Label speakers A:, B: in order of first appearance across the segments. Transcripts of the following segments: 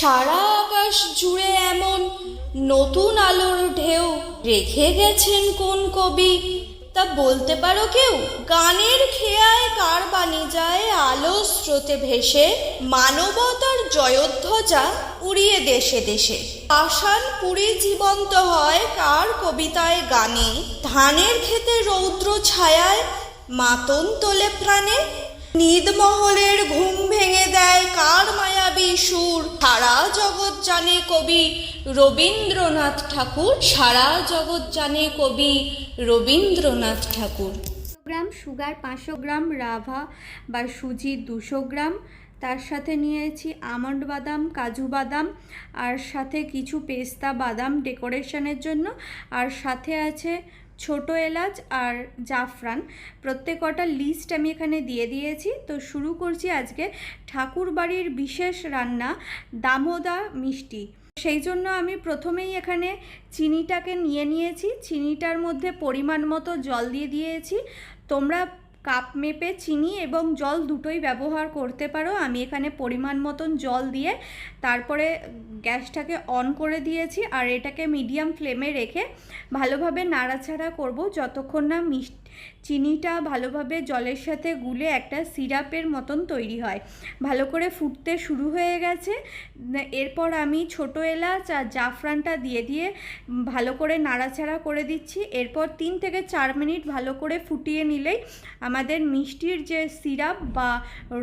A: সারা আকাশ জুড়ে এমন নতুন আলোর ঢেউ রেখে গেছেন কোন কবি? তা বলতে পারো কেউ? গানের খেয়ায় কার বাণী যায়? আলো স্রোতে ভেসে মানবতার জয়ধ্বজা উড়িয়ে দেশে দেশে। আশান পুরী জীবন্ত হয় কার কবিতায় গানে? ধানের ক্ষেতে রৌদ্র ছায়ায় মাতন তোলে প্রাণে। নিদমহলের ঘুম ভেঙে দেয় কার মায়াবী সুর জগৎ জানে কবি রবীন্দ্রনাথ ঠাকুর, সারা জগৎ জানে কবি রবীন্দ্রনাথ ঠাকুর।
B: গ্রাম সুগার, পাঁচশো গ্রাম রাভা বা সুজি দুশো গ্রাম। তার সাথে নিয়েছি আমন্ড বাদাম, কাজু বাদাম, আর সাথে কিছু পেস্তা বাদাম ডেকোরেশনের জন্য। আর সাথে আছে ছোট এলাচ আর জাফরান। প্রত্যেক কটা লিস্ট আমি এখানে দিয়ে দিয়েছি। তো শুরু করছি আজকে ঠাকুরবাড়ির বিশেষ রান্না, দামোদা মিষ্টি। সেই জন্য আমি প্রথমেই এখানে চিনিটাকে নিয়ে নিয়েছি। চিনিটার মধ্যে পরিমাণ মতো জল দিয়ে দিয়েছি। তোমরা কাপ মেপে চিনি এবং জল দুটোই ব্যবহার করতে পারো। আমি এখানে পরিমাণ মতন জল দিয়ে তারপরে গ্যাসটাকে অন করে দিয়েছি আর এটাকে মিডিয়াম ফ্লেমে রেখে ভালোভাবে নাড়াচাড়া করব। যতক্ষণ না মিষ্টি চিনিটা ভালোভাবে জলের সাথে গুলে একটা সিরাপের মতন তৈরি হয়। ভালো করে ফুটতে শুরু হয়ে গেছে। এরপর আমি ছোট এলাচ আর জাফরানটা দিয়ে দিয়ে ভালো করে নাড়াচাড়া করে দিচ্ছি। এরপর তিন থেকে চার মিনিট ভালো করে ফুটিয়ে নিলেই আমাদের মিষ্টির যে সিরাপ বা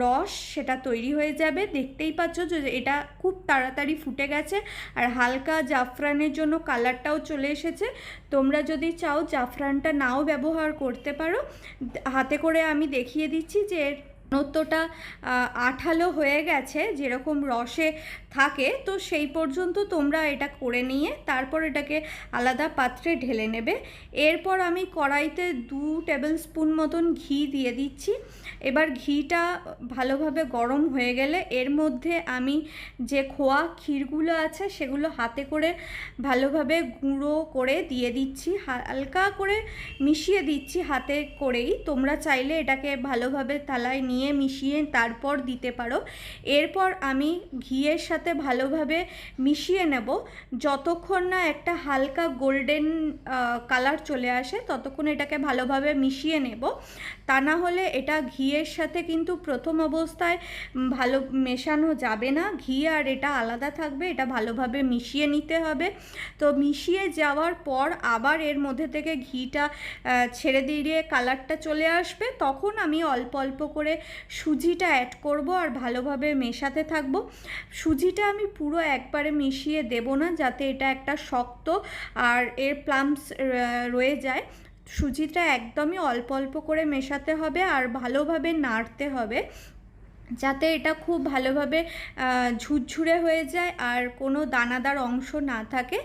B: রস সেটা তৈরি হয়ে যাবে। দেখতেই পাচ্ছ যে এটা খুব তাড়াতাড়ি ফুটে গেছে আর হালকা জাফরানের জন্য কালারটাও চলে এসেছে। তোমরা যদি চাও জাফরানটা নাও ব্যবহার করতে পারো। হাতে করে আমি দেখিয়ে দিচ্ছি যে এর ঘনত্বটা আঠালো হয়ে গেছে, যেরকম রসে থাকে, তো সেই পর্যন্ত তোমরা এটা করে নিয়ে তারপর এটাকে আলাদা পাত্রে ঢেলে নেবে। এরপর আমি কড়াইতে দু টেবিল স্পুন মতন ঘি দিয়ে দিচ্ছি। এবার ঘিটা ভালোভাবে গরম হয়ে গেলে এর মধ্যে আমি যে খোয়া ক্ষীরগুলো আছে সেগুলো হাতে করে ভালোভাবে গুঁড়ো করে দিয়ে দিচ্ছি। হালকা করে মিশিয়ে দিচ্ছি হাতে করেই। তোমরা চাইলে এটাকে ভালোভাবে থালায় নিয়ে মিশিয়ে তারপর দিতে পারো। এরপর আমি ঘিয়ের সাথে ভালোভাবে মিশিয়ে নেব। যতক্ষণ না একটা হালকা গোল্ডেন কালার চলে আসে, ততক্ষণ এটাকে ভালোভাবে মিশিয়ে নেব। তা না হলে এটা ঘিয়ের সাথে কিন্তু প্রথম অবস্থায় ভালো মেশানো যাবে না। ঘি আর এটা আলাদা থাকবে, এটা ভালোভাবে মিশিয়ে নিতে হবে। তো মিশিয়ে যাওয়ার পর আবার এর মধ্যে থেকে ঘিটা ছেড়ে দিয়ে কালারটা চলে আসবে। তখন আমি অল্প অল্প করে সুজিটা অ্যাড করব আর ভালোভাবে মেশাতে থাকব। সুজিটা আমি পুরো একবারে মিশিয়ে দেব না, যাতে এটা একটা শক্ত আর এর প্লামস রয়ে যায়। সুজিটা একদমই অল্প অল্প করে মেশাতে হবে আর ভালোভাবে নাড়তে হবে। যাতে এটা খুব ভালোভাবে ঝুরঝুরে হয়ে যায় আর কোনো দানাদার অংশ না থাকে।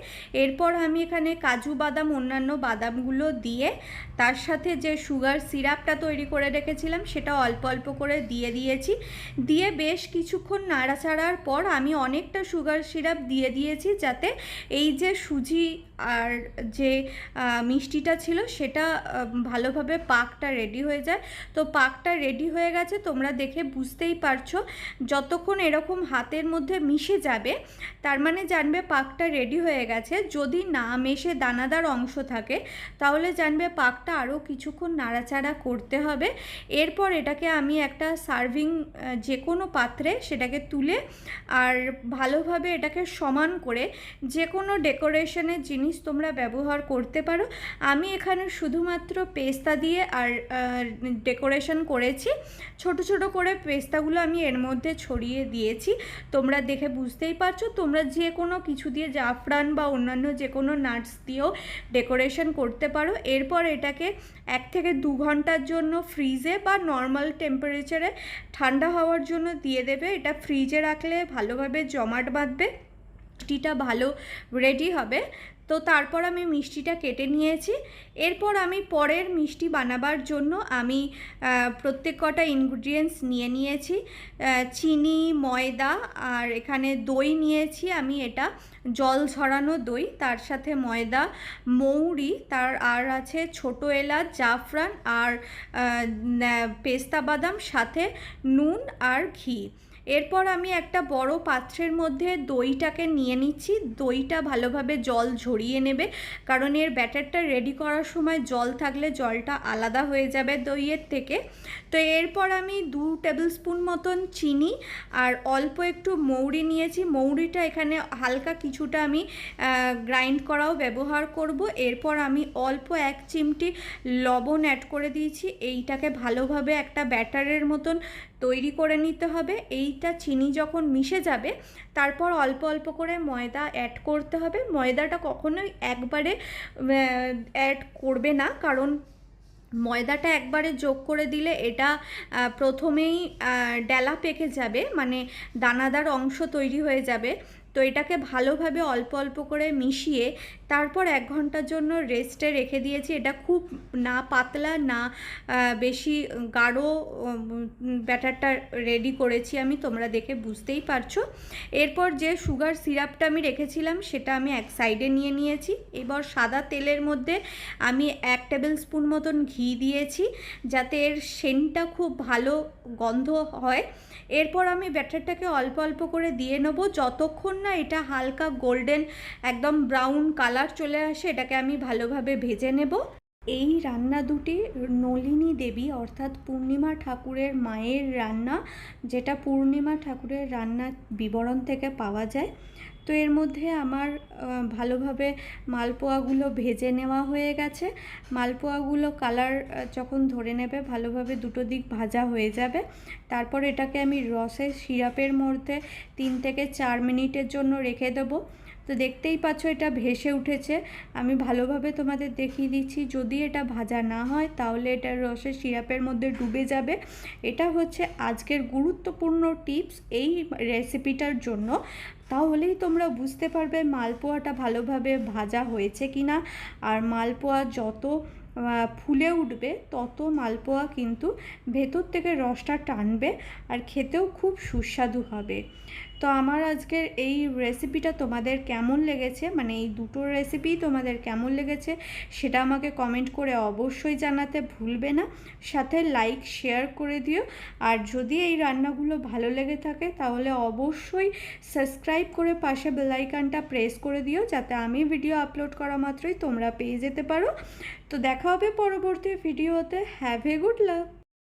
B: এরপর আমি এখানে কাজু বাদাম, অন্যান্য বাদামগুলো দিয়ে তার সাথে যে সুগার সিরাপটা তৈরি করে রেখেছিলাম সেটা অল্প অল্প করে দিয়ে দিয়েছি। দিয়ে বেশ কিছুক্ষণ নাড়াচাড়ার পর আমি অনেকটা সুগার সিরাপ দিয়ে দিয়েছি যাতে এই যে সুজি আর যে মিষ্টিটা ছিল সেটা ভালোভাবে পাকটা রেডি হয়ে যায়। তো পাকটা রেডি হয়ে গেছে, তোমরা দেখে বুঝতেই পারছ, যতক্ষণ এরকম হাতের মধ্যে মিশে যাবে, তার মানে জানবে পাকটা রেডি হয়ে গেছে। যদি না মেশে দানাদার অংশ থাকে, তাহলে জানবে পাকটা আরও কিছুক্ষণ নাড়াচাড়া করতে হবে। এরপর এটাকে আমি একটা সার্ভিং যে কোনো পাত্রে সেটাকে তুলে আর ভালোভাবে এটাকে সমান করে যে কোনো ডেকোরেশনের জিনিস তোমরা ব্যবহার করতে পারো। আমি এখানে শুধুমাত্র পেস্তা দিয়ে আর ডেকোরেশন করেছি। ছোট ছোট করে পেস্তাগুলো আমি এর মধ্যে ছড়িয়ে দিয়েছি। তোমরা দেখে বুঝতেই পারছ, তোমরা যে কোনো কিছু দিয়ে জাফরান বা অন্যান্য যে কোনো নাটস দিয়েও ডেকোরেশন করতে পারো। এরপর এটাকে এক থেকে দু ঘণ্টার জন্য ফ্রিজে বা নর্মাল টেম্পারেচারে ঠান্ডা হওয়ার জন্য দিয়ে দেবে। এটা ফ্রিজে রাখলে ভালোভাবে জমাট বাঁধবে, টিটা ভালো রেডি হবে। তো তারপর আমি মিষ্টিটা কেটে নিয়েছি। এরপর আমি পরের মিষ্টি বানাবার জন্য আমি প্রত্যেক কটা ইনগ্রিডিয়েন্টস নিয়ে নিয়েছি। চিনি, ময়দা আর এখানে দই নিয়েছি আমি এটা। জল ঝরানো দই, তার সাথে ময়দা, মৌরি, তার আর আছে ছোট এলাচ, জাফরান আর পেস্তা বাদাম, সাথে নুন আর ঘি। এরপর আমি একটা বড় পাত্রের মধ্যে দইটাকে নিয়ে নিচ্ছি। দইটা ভালোভাবে জল ঝরিয়ে নেবে, কারণ এর ব্যাটারটা রেডি করার সময় জল থাকলে জলটা আলাদা হয়ে যাবে দইয়ের থেকে। তো এরপর আমি দু টেবিল স্পুন মতন চিনি আর অল্প একটু মৌরি নিয়েছি। মৌরিটা এখানে হালকা কিছুটা আমি গ্রাইন্ড করাও ব্যবহার করব। এরপর আমি অল্প এক চিমটি লবণ অ্যাড করে দিয়েছি। এইটাকে ভালোভাবে একটা ব্যাটারের মতন তৈরি করে নিতে হবে। এইটা চিনি যখন মিশে যাবে, তারপর অল্প অল্প করে ময়দা অ্যাড করতে হবে। ময়দাটা কখনোই একবারে অ্যাড করবে না, কারণ ময়দাটা একবারে যোগ করে দিলে এটা প্রথমেই ডেলা পেকে যাবে মানে দানাদার অংশ তৈরি হয়ে যাবে। তো এটাকে ভালোভাবে অল্প অল্প করে মিশিয়ে তারপর এক ঘণ্টার জন্য রেস্টে রেখে দিয়েছি। এটা খুব না পাতলা, না বেশি গাঢ় ব্যাটারটা রেডি করেছি আমি, তোমরা দেখে বুঝতেই পারছ। এরপর যে সুগার সিরাপটা আমি রেখেছিলাম, সেটা আমি এক সাইডে নিয়ে নিয়েছি। এবার সাদা তেলের মধ্যে আমি এক টেবিল স্পুন মতন ঘি দিয়েছি, যাতে এর সেন্টটা খুব ভালো গন্ধ হয়, এরপর আমি ব্যাটারটাকে অল্প অল্প করে দিয়ে নেব। যতক্ষণ না এটা হালকা গোল্ডেন একদম ব্রাউন কালার চলে আসে, এটাকে আমি ভালোভাবে ভেজে নেব। এই রান্না দুটি নলিনী দেবী অর্থাৎ পূর্ণিমা ঠাকুরের মায়ের রান্না, যেটা পূর্ণিমা ঠাকুরের রান্নার বিবরণ থেকে পাওয়া যায়। তো এর মধ্যে আমার ভালোভাবে মালপোয়াগুলো ভেজে নেওয়া হয়ে গেছে। মালপোয়াগুলো কালার যখন ধরে নেবে, ভালোভাবে দুটো দিক ভাজা হয়ে যাবে। তারপর এটাকে আমি রসের সিরাপের মধ্যে তিন থেকে চার মিনিটের জন্য রেখে দেবো। তো দেখতেই পাচ্ছ এটা ভেসে উঠেছে। আমি ভালোভাবে তোমাদের দেখিয়ে দিচ্ছি, যদি এটা ভাজা না হয় তাহলে এটা রসের সিরাপের মধ্যে ডুবে যাবে। এটা হচ্ছে আজকের গুরুত্বপূর্ণ টিপস এই রেসিপিটার জন্য। তাহলেই তোমরা বুঝতে পারবে মালপোয়াটা ভালোভাবে ভাজা হয়েছে কিনা। আর মালপোয়া যত ফুলে উঠবে তত মালপোয়া কিন্তু ভেতর থেকে রসটা টানবে আর খেতেও খুব সুস্বাদু হবে। তো আমার আজকের এই রেসিপিটা তোমাদের কেমন লেগেছে? মানে এই দুটো রেসিপি তোমাদের কেমন লেগেছে? সেটা আমাকে কমেন্ট করে অবশ্যই জানাতে ভুলবে না। সাথে লাইক শেয়ার করে দিও। আর যদি এই রান্নাগুলো ভালো লেগে থাকে, তাহলে অবশ্যই সাবস্ক্রাইব করে পাশে বেলাইকানটা প্রেস করে দিও, যাতে আমি ভিডিও আপলোড করা মাত্রই তোমরা পেয়ে যেতে পারো। তো দেখা হবে পরবর্তী ভিডিওতে হ্যাভ এ গুড লাক